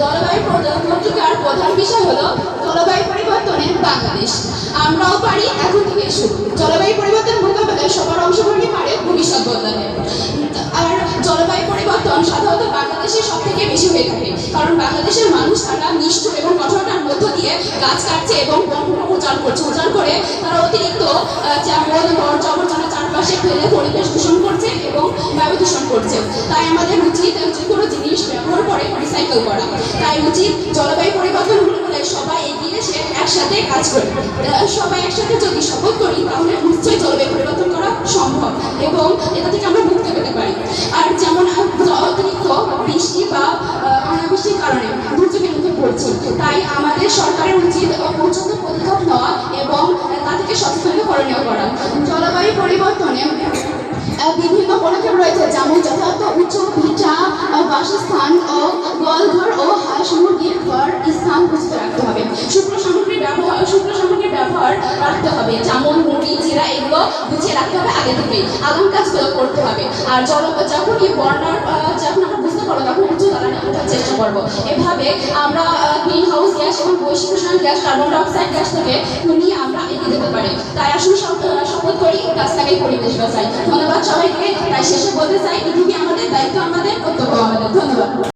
জলবায়ু পত্রিকার প্রধান বিষয় জলবায়ু বাংলাদেশ। আমরাও পারি, এখন থেকে জলবায়ু পরিবর্তন পারে ভবিষ্যৎ আর জলবায়ু পরিবর্তন সাধারণত বাংলাদেশে সব থেকে বেশি হয়ে থাকে। কারণ বাংলাদেশের মানুষ তারা নিষ্ঠুর এবং মধ্য দিয়ে গাছ কাটছে এবং বনভূমি উজাড় করছে। উজাড় করে তারা অতিরিক্ত আবর্জনা চারপাশে ফেলে পরিবেশ দূষণ করছে এবং বায়ু দূষণ করছে। তাই আমাদের উচিত যে কোনো জিনিস ব্যবহার করে রিসাইকেল করা। তাই উচিত জলবায়ু পরিবর্তন মোকাবেলায় সবাই এগিয়ে এসে একসাথে কাজ করি সবাই একসাথে যদি শপথ করি, তাহলে নিশ্চয়ই জলবায়ু পরিবর্তন করা সম্ভব এবং এটা থেকে আমরা মুক্তি পেতে পারি। আর যেমন অতিরিক্ত বৃষ্টি বা অনাবৃষ্টির কারণে দুর্যোগের মুখে তাই আমাদের সরকারের উচিত পর্যন্ত পদক্ষেপ নেওয়া এবং তা থেকে সচেতন করণীয় করা। জলবায়ু পরিবর্তনে বিভিন্ন পদক্ষেপ রয়েছে, যেমন যথাযথ উচ্চ ভিটা, বাসস্থান ও গোয়ালঘর ও হাঁস মুরগির ঘর স্থান প্রস্তুত রাখতে হবে। শুক্র সামগ্রী ব্যবহার শুক্র সামগ্রীর ব্যবহার রাখতে হবে। যেমন মুড়ি, জিরা এগুলো গুছিয়ে রাখতে হবে আগে থেকেই। আগাম কাজগুলো করতে হবে। আর জল যখনই বন্যার করব। এভাবে আমরা গ্রিন হাউস গ্যাস এবং উষ্ণায়ন গ্যাস কার্বন ডাইঅক্সাইড গ্যাস থেকে নিয়ে আমরা এগিয়ে যেতে পারি। তাই আসুন শপথ করি গাছটাকে পরিবেশ বাঁচাই ধন্যবাদ সবাইকে। তাই শেষে বলতে চাই পৃথিবী আমাদের দায়িত্ব, আমাদের কর্তব্য আমাদের। ধন্যবাদ।